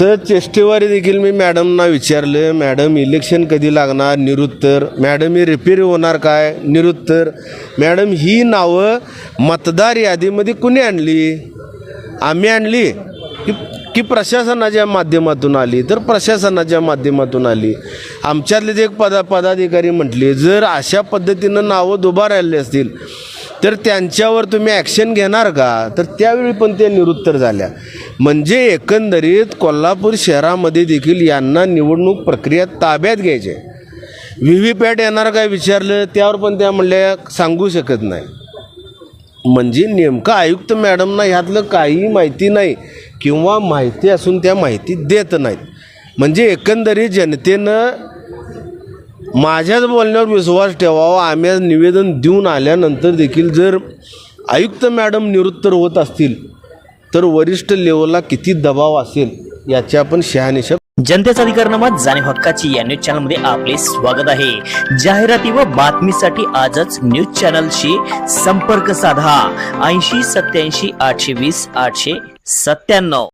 सहज चेष्टेवारी देखील मी मॅडमना विचारलं मॅडम इलेक्शन कधी लागणार? निरुत्तर. मॅडम ही रिपेअर होणार काय? निरुत्तर. मॅडम ही नावं मतदार यादीमध्ये कुणी आणली? आम्ही आणली. की की प्रशासनाच्या माध्यमातून आली. तर प्रशासनाच्या माध्यमातून आली. आमच्यातले जे एक पदा पदाधिकारी म्हटले जर अशा पद्धतीनं नावं दुबार आली असतील तर त्यांच्यावर तुम्ही ॲक्शन घेणार का? तर त्यावेळी पण ते निरुत्तर झाल्या. म्हणजे एकंदरीत कोल्हापूर शहरामध्ये देखील यांना निवडणूक प्रक्रिया ताब्यात घ्यायची व्ही व्ही पॅट येणार काय विचारलं त्यावर पण त्या म्हणल्या सांगू शकत नाही. म्हणजे नेमकं आयुक्त मॅडमना ह्यातलं काही माहिती नाही किंवा माहिती असून त्या माहिती देत नाहीत. म्हणजे एकंदरीत जनतेनं माझ्याच बोलण्यावर विश्वास ठेवावा आम्ही निवेदन देऊन आल्यानंतर देखील जर आयुक्त मॅडम निवृत्तर होत असतील तर वरिष्ठ लेवलला किती दबाव असेल याची आपण शहानिशा जनतेचा अधिकारनामा जाणीव हक्काची या न्यूज चॅनलमध्ये आपले स्वागत आहे. जाहिराती व बातमीसाठी आजच न्यूज चॅनलशी संपर्क साधा. ऐंशी सत्याऐंशी आठशे वीस आठशे सत्त्याण्णव.